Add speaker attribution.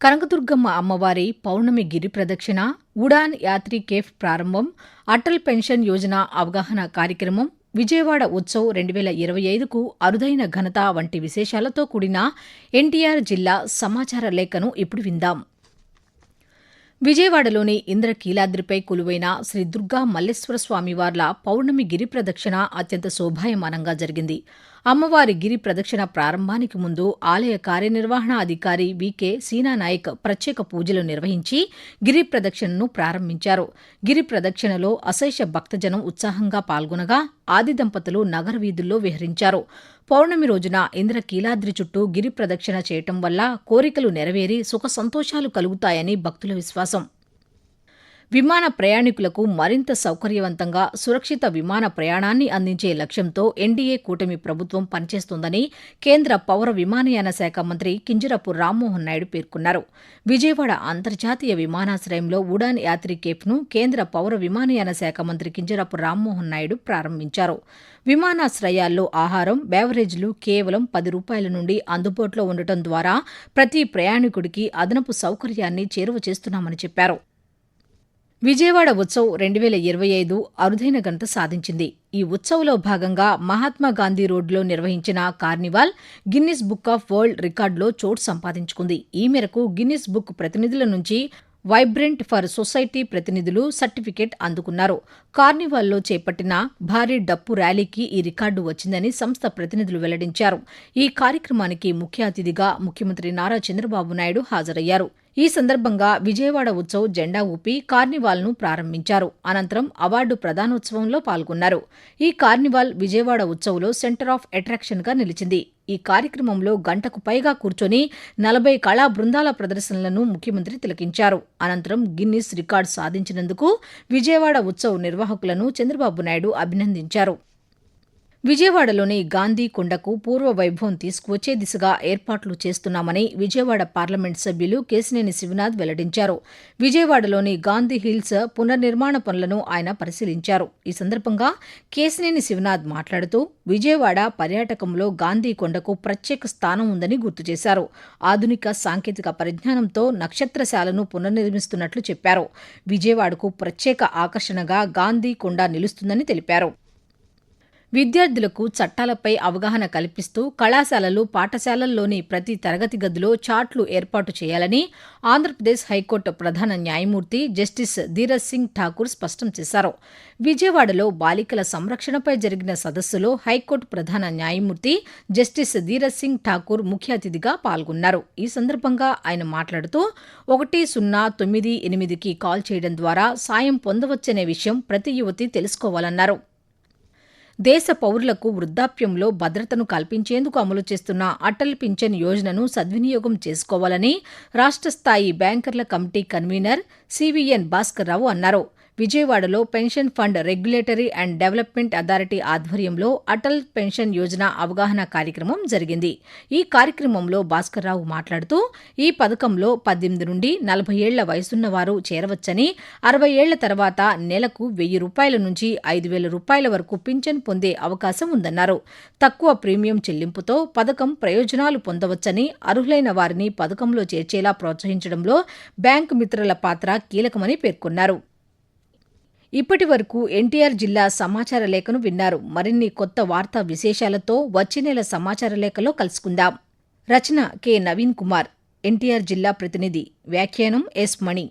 Speaker 1: కనకదుర్గమ్మ అమ్మవారి పౌర్ణమి గిరి ప్రదక్షిణ ఉడాన్ యాత్రి కేఫ్ ప్రారంభం అటల్ పెన్షన్ యోజన అవగాహన కార్యక్రమం విజయవాడ ఉత్సవ్ రెండు వేల ఇరవై ఐదుకు అరుదైన ఘనత వంటి విశేషాలతో కూడిన ఎన్టీఆర్ జిల్లా సమాచార లేఖను ఇప్పుడు విందాం. విజయవాడలోని ఇంద్రకీలాద్రిపై కొలువైన శ్రీ దుర్గా మల్లేశ్వర స్వామివార్ల పౌర్ణమి గిరి ప్రదక్షిణ అత్యంత శోభాయమానంగా జరిగింది. అమ్మవారి గిరి ప్రదక్షిణ ప్రారంభానికి ముందు ఆలయ కార్యనిర్వహణ అధికారి వికే సీనానాయక్ ప్రత్యేక పూజలు నిర్వహించి గిరి ప్రదక్షిణను ప్రారంభించారు. గిరి ప్రదక్షిణలో అశేష భక్తజనం ఉత్సాహంగా పాల్గొనగా ఆది దంపతులు నగర వీధుల్లో విహరించారు. పౌర్ణమి రోజున ఇంద్రకీలాద్రి చుట్టూ గిరి ప్రదక్షిణ చేయటం వల్ల కోరికలు నెరవేరి సుఖ సంతోషాలు కలుగుతాయని భక్తుల విశ్వాసం. విమాన ప్రయాణికులకు మరింత సౌకర్యవంతంగా సురక్షిత విమాన ప్రయాణాన్ని అందించే లక్ష్యంతో ఎన్డీఏ కూటమి ప్రభుత్వం పనిచేస్తోందని కేంద్ర పౌర విమానయాన శాఖ మంత్రి కింజరపు రామ్మోహన్ నాయుడు పేర్కొన్నారు. విజయవాడ అంతర్జాతీయ విమానాశ్రయంలో ఉడాన్ యాత్రి కేఫ్ను కేంద్ర పౌర విమానయాన శాఖ మంత్రి కింజరపు రామ్మోహన్ నాయుడు ప్రారంభించారు. విమానాశ్రయాల్లో ఆహారం బేవరేజ్లు కేవలం పది రూపాయల నుండి అందుబాటులో ఉండటం ద్వారా ప్రతి ప్రయాణికుడికి అదనపు సౌకర్యాన్ని చేరువ చేస్తున్నామని చెప్పారు. విజయవాడ ఉత్సవ్ రెండు వేల ఇరవై ఐదు అరుదైన ఘనత సాధించింది. ఈ ఉత్సవ్లో భాగంగా మహాత్మాగాంధీ రోడ్లో రోడ్డులో నిర్వహించిన carnival Guinness Book of World రికార్డులో చోటు సంపాదించుకుంది. ఈ మేరకు గిన్నిస్ బుక్ ప్రతినిధుల నుంచి వైబ్రెంట్ ఫర్ సొసైటీ ప్రతినిధులు సర్టిఫికెట్ అందుకున్నారు. కార్నివాల్లో చేపట్టిన భారీ డప్పు ర్యాలీకి ఈ రికార్డు వచ్చిందని సంస్థ ప్రతినిధులు వెల్లడించారు. ఈ కార్యక్రమానికి ముఖ్య అతిథిగా ముఖ్యమంత్రి నారా చంద్రబాబు నాయుడు హాజరయ్యారు. ఈ సందర్భంగా విజయవాడ ఉత్సవ్ జెండా ఊపి కార్నివాల్ను ప్రారంభించారు. అనంతరం అవార్డు ప్రదానోత్సవంలో పాల్గొన్నారు. ఈ కార్నివాల్ విజయవాడ ఉత్సవ్లో సెంటర్ ఆఫ్ అట్రాక్షన్గా నిలిచింది. ఈ కార్యక్రమంలో గంటకు పైగా కూర్చొని నలభై కళా బృందాల ప్రదర్శనలను ముఖ్యమంత్రి తిలకించారు. అనంతరం గిన్నిస్ రికార్డు సాధించినందుకు విజయవాడ ఉత్సవ్ నిర్వాహకులను చంద్రబాబు నాయుడు అభినందించారు. విజయవాడలోని గాంధీ కొండకు పూర్వ వైభవం తీసుకువచ్చే దిశగా ఏర్పాట్లు చేస్తున్నామని విజయవాడ పార్లమెంట్ సభ్యులు కేసినేని శివనాథ్ వెల్లడించారు. విజయవాడలోని గాంధీ హిల్స్ పునర్నిర్మాణ పనులను ఆయన పరిశీలించారు. ఈ సందర్భంగా కేసినేని శివనాథ్ మాట్లాడుతూ విజయవాడ పర్యాటకంలో గాంధీ కొండకు ప్రత్యేక స్థానం ఉందని గుర్తు చేశారు. ఆధునిక సాంకేతిక పరిజ్ఞానంతో నక్షత్రశాలను పునర్నిర్మిస్తున్నట్లు చెప్పారు. విజయవాడకు ప్రత్యేక ఆకర్షణగా గాంధీ కొండ నిలుస్తుందని తెలిపారు. విద్యార్థులకు చట్టాలపై అవగాహన కల్పిస్తూ కళాశాలలు పాఠశాలల్లోని ప్రతి తరగతి గదిలో చాట్లు ఏర్పాటు చేయాలని ఆంధ్రప్రదేశ్ హైకోర్టు ప్రధాన న్యాయమూర్తి జస్టిస్ ధీరజ్ సింగ్ ఠాకూర్ స్పష్టం చేశారు. విజయవాడలో బాలికల సంరక్షణపై జరిగిన సదస్సులో హైకోర్టు ప్రధాన న్యాయమూర్తి జస్టిస్ ధీరజ్ సింగ్ ఠాకూర్ ముఖ్య అతిథిగా పాల్గొన్నారు. ఈ సందర్భంగా ఆయన మాట్లాడుతూ ఒకటి సున్నా తొమ్మిది ఎనిమిదికి కాల్ చేయడం ద్వారా సాయం పొందవచ్చనే విషయం ప్రతి యువతి తెలుసుకోవాలన్నారు. దేశ పౌరులకు వృద్ధాప్యంలో భద్రతను కల్పించేందుకు అమలు చేస్తున్న అటల్ పింఛన్ యోజనను సద్వినియోగం చేసుకోవాలని రాష్ట్ర స్థాయి బ్యాంకర్ల కమిటీ కన్వీనర్ సివిఎన్ భాస్కర్రావు అన్నారు. విజయవాడలో pension fund regulatory and development authority ఆధ్వర్యంలో అటల్ పెన్షన్ యోజన అవగాహన కార్యక్రమం జరిగింది. ఈ కార్యక్రమంలో భాస్కర్రావు మాట్లాడుతూ ఈ పథకంలో పద్దెనిమిది నుండి నలభై ఏళ్ళ వయసున్న వారు చేరవచ్చని అరవై ఏళ్ళ తర్వాత నెలకు వెయ్యి రూపాయల నుంచి ఐదు వేల రూపాయల వరకు పింఛన్ పొందే అవకాశం ఉందన్నారు. తక్కువ ప్రీమియం చెల్లింపుతో పథకం ప్రయోజనాలు పొందవచ్చని అర్హులైన వారిని పథకంలో చేర్చేలా ప్రోత్సహించడంలో బ్యాంకు మిత్రుల పాత్ర కీలకమని పేర్కొన్నారు. ఇప్పటి వరకు ఎన్టీఆర్ జిల్లా సమాచార లేఖను విన్నారు. మరిన్ని కొత్త వార్తా విశేషాలతో వచ్చే నెల సమాచార లేఖలో కలుసుకుందాం. రచన కె నవీన్ కుమార్ ఎన్టీఆర్ జిల్లా ప్రతినిధి. వ్యాఖ్యానం ఎస్ మణి.